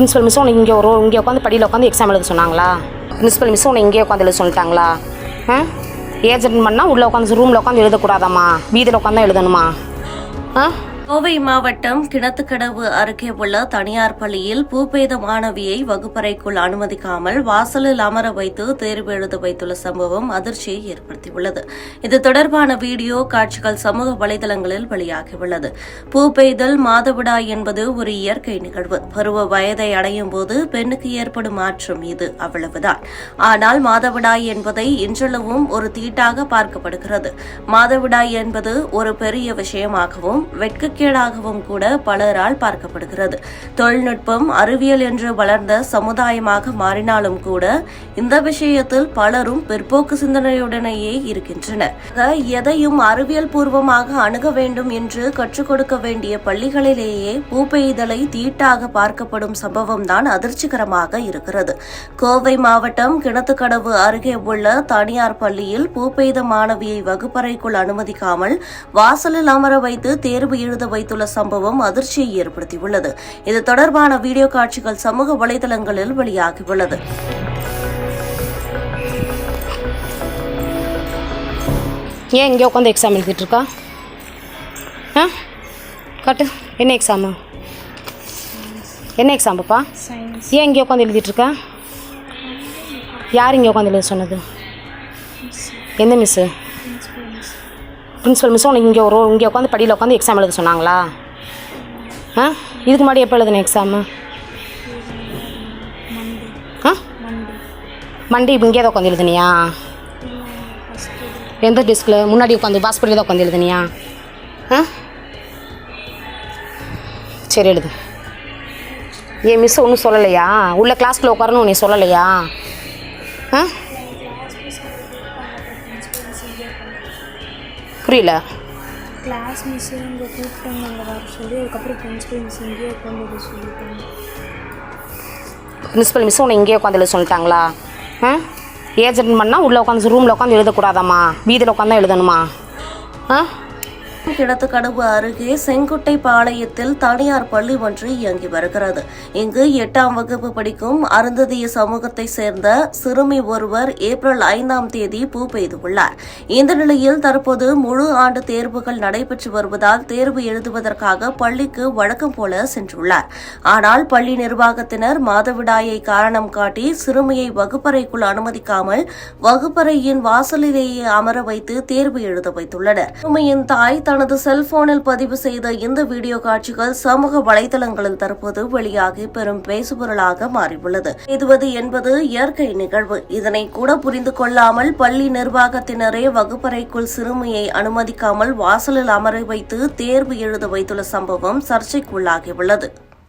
Principal miss உனக்கு இங்கே ஒரு இங்கே உட்காந்து படியில் உட்காந்து எக்ஸாம் எழுத சொன்னாங்களா? பிரின்ஸிபல் மிஸ் உன்னை இங்கே உட்காந்து எழுத சொல்லிட்டாங்களா? ஆ? ஏஜென்ட் பண்ணால் உள்ளே உட்காந்து ரூமில் உட்காந்து எழுதக்கூடாதாம்மா? வீதியில் உட்காந்து எழுதணுமா? ஆ? கோவை மாவட்டம் கிணத்துக்கடவு அருகே உள்ள தனியார் பள்ளியில் பூபேத மாணவியை வகுப்பறைக்குள் அனுமதிக்காமல் வாசலில் அமர வைத்து தேர்வு எழுத வைத்துள்ள சம்பவம் அதிர்ச்சியை ஏற்படுத்தியுள்ளது. இது தொடர்பான வீடியோ காட்சிகள் சமூக வலைதளங்களில் வெளியாகியுள்ளது. பூபெய்தல் மாதவிடாய் என்பது ஒரு இயற்கை நிகழ்வு. பருவ வயதை அடையும் போது பெண்ணுக்கு ஏற்படும் மாற்றம் இது அவ்வளவுதான். ஆனால் மாதவிடாய் என்பதை இன்றளவும் ஒரு தீட்டாக பார்க்கப்படுகிறது. மாதவிடாய் என்பது ஒரு பெரிய விஷயமாகவும் வெட்கக்கேடாகவும் கூட பலரால் பார்க்கப்படுகிறது. தொழில்நுட்பம் அறிவியல் என்று வளர்ந்த சமுதாயமாக மாறினாலும் கூட இந்த விஷயத்தில் பலரும் பிற்போக்கு சிந்தனையுடனேயே இருக்கின்றனர். எதையும் அறிவியல் பூர்வமாக அணுக வேண்டும் என்று கற்றுக் கொடுக்க வேண்டிய பள்ளிகளிலேயே பூப்பெய்தலை தீட்டாக பார்க்கப்படும் சம்பவம் தான் அதிர்ச்சிகரமாக இருக்கிறது. கோவை மாவட்டம் கிணத்துக்கடவு அருகே உள்ள தனியார் பள்ளியில் பூப்பெய்த மாணவியை வகுப்பறைக்குள் அனுமதிக்காமல் வாசலில் அமர வைத்து தேர்வு எழுத வைத்துள்ள சம்பவம் அதிர்ச்சியை ஏற்படுத்தியுள்ளது. இது தொடர்பான வீடியோ காட்சிகள் சமூக வலைதளங்களில் வெளியாகியுள்ளது. ஏன் இங்கே உட்காந்து எக்ஸாம் எழுதிட்டு இருக்கா? ஆ? காட்டு. என்ன எக்ஸாமு என்ன எக்ஸாம் பாப்பா ஏன் இங்கே உட்காந்து எழுதிட்டு இருக்கா? யார் இங்கே உட்காந்து எழுத சொன்னது? எந்த மிஸ்ஸு பிரின்ஸிபல் மிஸ் உனக்கு இங்கே ஒரு இங்கே உட்காந்து படியில் உட்காந்து எக்ஸாம் எழுத சொன்னாங்களா? ஆ? இதுக்கு முன்னாடி எப்போ எழுதுன எக்ஸாமு ஆ? மண்டே. இப்போ இங்கே தான் உட்காந்து எழுதுனியா? எந்த டெஸ்கில் முன்னாடி உட்காந்து பாஸ்போர்ட்டில் தான் உட்காந்து எழுதுனியா? ஆ? சரி எழுது. ஏன் மிஸ் ஒன்றும் சொல்லலையா? உள்ள கிளாஸ்க்குள்ளே உட்காரணும் நீ சொல்லலையா? ஆ? புரியல. கிளாஸ் மிஸ் இங்கே கூப்பிட்டாங்க வர சொல்லி அதுக்கப்புறம் பிரின்சிபல் மிஸ் இங்கேயே உட்காந்து சொல்லிட்டாங்க. பிரின்ஸிபல் மிஸ் உன்னை இங்கேயே உட்காந்து எழுத சொல்லிட்டாங்களா? ஆ ஏஜென்ட் பண்ணால் உள்ளே உட்காந்து ரூமில் உட்காந்து எழுதக்கூடாதாம்மா? வீதியில் உட்காந்து எழுதணுமா? ஆ? கிணத்துக்கடவு அருகே செங்குட்டை பாளையத்தில் தனியார் பள்ளி ஒன்று இயங்கி வருகிறது. இங்கு எட்டாம் வகுப்பு படிக்கும் அருந்ததிய சமூகத்தை சேர்ந்த சிறுமி ஒருவர் ஏப்ரல் ஐந்தாம் தேதி பூ பெய்துள்ளார் இந்த நிலையில் தற்போது முழு ஆண்டு தேர்வுகள் நடைபெற்று வருவதால் தேர்வு எழுதுவதற்காக பள்ளிக்கு வழக்கம் போல சென்றுள்ளார். ஆனால் பள்ளி நிர்வாகத்தினர் மாதவிடாயை காரணம் காட்டி சிறுமியை வகுப்பறைக்குள் அனுமதிக்காமல் வகுப்பறையின் வாசலிலேயே அமர வைத்து தேர்வு எழுத வைத்துள்ளனர். சிறுமியின் தாய் தனது செல்போனில் பதிவு செய்த இந்த வீடியோ காட்சிகள் சமூக வலைதளங்களில் தற்போது வெளியாகி பெரும் பேசுபொருளாக மாறியுள்ளது. இதுவது என்பது இயற்கை நிகழ்வு. இதனை கூட புரிந்து கொள்ளாமல் பள்ளி நிர்வாகத்தினரே வகுப்பறைக்குள் சிறுமியை அனுமதிக்காமல் வாசலில் அமர வைத்து தேர்வு எழுத வைத்துள்ள சம்பவம் சர்ச்சைக்குள்ளாகியுள்ளது.